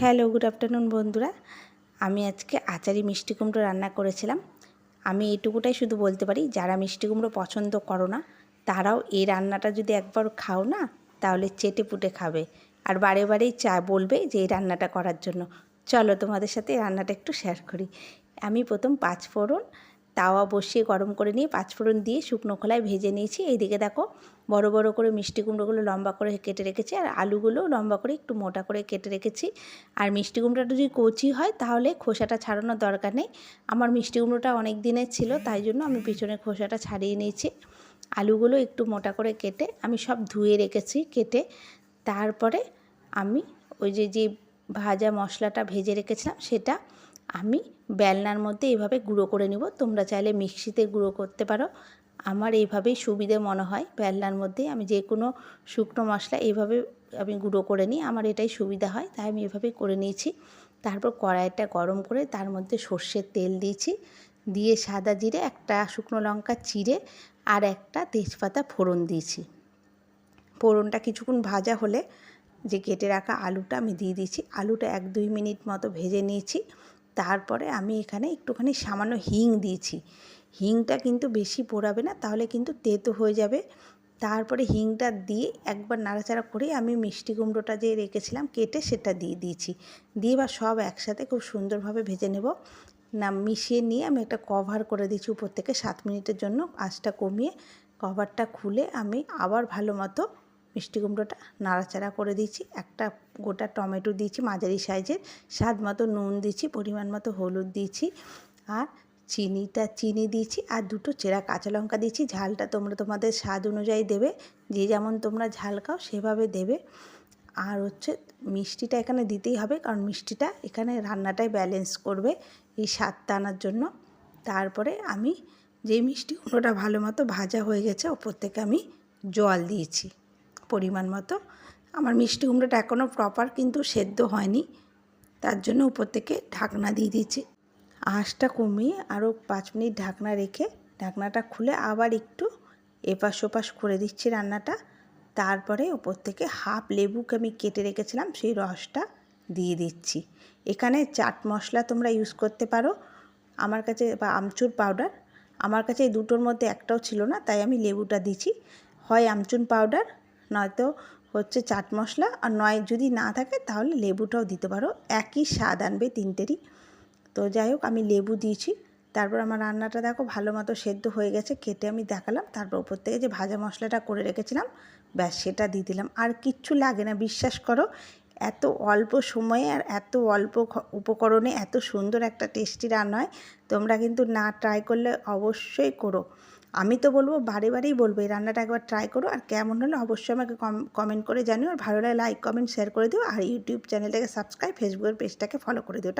Hello, good afternoon বন্ধুরা। আমি আজকে আচারি মিষ্টি কুমড়ো রান্না করেছিলাম। আমি এইটুকুটাই শুধু বলতে পারি, যারা মিষ্টি কুমড়ো পছন্দ করো না, তারাও এই রান্নাটা যদি একবার খাও না, তাহলে চেটে পুটে খাবে। আর বারে বারেই চা বলবে যে এই রান্নাটা করার জন্য। চলো তোমাদের সাথে রান্নাটা একটু শেয়ার করি। আমি প্রথম পাঁচ ফোড়ন তাওয়া বসিয়ে গরম করে নিয়ে পাঁচফোড়ন দিয়ে শুকনো খোলায় ভেজে নিয়েছি। এইদিকে দেখো বড় বড় করে মিষ্টি কুমড়োগুলো লম্বা করে কেটে রেখেছি আর আলুগুলো লম্বা করে একটু মোটা করে কেটে রেখেছি। আর মিষ্টি কুমড়োটা যদি কচি হয় তাহলে খোসাটা ছাড়ানোর দরকার নেই। আমার মিষ্টি কুমড়োটা অনেক দিনের ছিল, তাই জন্য আমি পিছনে খোসাটা ছাড়িয়ে নিয়েছি। আলুগুলো একটু মোটা করে কেটে আমি সব ধুয়ে রেখেছি কেটে। তারপরে আমি ওই যে যে ভাজা মশলাটা ভেজে রেখেছিলাম সেটা আমি বেলনার মধ্যে এইভাবে গুঁড়ো করে নিব। তোমরা চাইলে মিক্সিতে গুঁড়ো করতে পারো। আমার এইভাবেই সুবিধে মনে হয় বেলনার মধ্যে। আমি যে কোনো শুকনো মশলা এইভাবে আমি গুঁড়ো করে নিই, আমার এটাই সুবিধা হয়। তাই আমি এভাবেই করে নিয়েছি। তারপর কড়াইটা গরম করে তার মধ্যে সর্ষের তেল দিয়েছি। দিয়ে সাদা জিরে, একটা শুকনো লঙ্কা চিড়ে আর একটা তেজপাতা ফোড়ন দিয়েছি। ফোড়নটা কিছুক্ষণ ভাজা হলে যে কেটে রাখা আলুটা আমি দিয়ে দিয়েছি। আলুটা এক দুই মিনিট মতো ভেজে নিয়েছি। তারপরে আমি এখানে একটুখানি সামান্য হিং দিয়েছি। হিংটা কিন্তু বেশি পোড়াবে না, তাহলে কিন্তু তেতো হয়ে যাবে। তারপরে হিংটা দিয়ে একবার নাড়াচাড়া করে আমি মিষ্টি কুমড়োটা যে রেখেছিলাম, কেটে সেটা দিয়ে দিয়েছি। দিয়ে বা সব একসাথে খুব সুন্দরভাবে ভেজে নেব। না, মিশিয়ে নিয়ে আমি একটা কভার করে দিয়েছি উপর থেকে সাত মিনিটের জন্য। আঁচটা কমিয়ে কভারটা খুলে আমি আবার ভালো মতো মিষ্টি কুমড়োটা নাড়াচাড়া করে দিয়েছি। একটা গোটা টমেটো দিয়েছি, মাঝারি সাইজের। স্বাদ মতো নুন দিয়েছি, পরিমাণ মতো হলুদ দিয়েছি আর চিনিটা, চিনি দিয়েছি আর দুটো চেরা কাঁচা লঙ্কা দিয়েছি। ঝালটা তোমরা তোমাদের স্বাদ অনুযায়ী দেবে। যে যেমন তোমরা ঝাল খাও সেভাবে দেবে। আর হচ্ছে মিষ্টিটা এখানে দিতেই হবে, কারণ মিষ্টিটা এখানে রান্নাটাই ব্যালেন্স করবে এই স্বাদটা আনার জন্য। তারপরে আমি যে মিষ্টি কুমড়োটা ভালো মতো ভাজা হয়ে গেছে, ওপর থেকে আমি জল দিয়েছি। পরিমাণ মতো। আমার মিষ্টি কুমড়োটা এখনও প্রপার কিন্তু সেদ্ধ হয়নি। তার জন্য উপর থেকে ঢাকনা দিয়ে দিয়েছি। আঁশটা কমিয়ে আরও পাঁচ মিনিট ঢাকনা রেখে ঢাকনাটা খুলে আবার একটু এপাশ ওপাশ করে দিচ্ছি রান্নাটা। তারপরে ওপর থেকে হাফ লেবুকে আমি কেটে রেখেছিলাম, সেই রসটা দিয়ে দিচ্ছি। এখানে চাট মশলা তোমরা ইউজ করতে পারো। আমার কাছে বা আমচুর পাউডার আমার কাছে এই দুটোর মধ্যে একটাও ছিল না, তাই আমি লেবুটা দিচ্ছি। হয় আমচুন পাউডার নয়তো হচ্ছে চাট মশলা আর নয় যদি না থাকে তাহলে লেবুটাও দিতে পারো। একই স্বাদ আনবে তিনটেরই। তো যাই হোক, আমি লেবু দিয়েছি। তারপর আমার রান্নাটা দেখো ভালো মতো সেদ্ধ হয়ে গেছে, কেটে আমি দেখালাম। তারপর উপর থেকে যে ভাজা মশলাটা করে রেখেছিলাম, ব্যাস সেটা দিয়ে দিলাম। আর কিচ্ছু লাগে না, বিশ্বাস করো, এত অল্প সময়ে আর এত অল্প উপকরণে এত সুন্দর একটা টেস্টি রান্না হয়। তোমরা কিন্তু না ট্রাই করলে অবশ্যই করো। আমি তো বলব বারে বারেই বলব এই রান্নাটা একবার ট্রাই করো আর কেমন হলো অবশ্যই আমাকে কমেন্ট করে জানিও আর ভালো লাগে লাইক কমেন্ট শেয়ার করে দিও আর ইউটিউব চ্যানেলটাকে সাবস্ক্রাইব ফেসবুকের পেজটাকে ফলো করে দিও।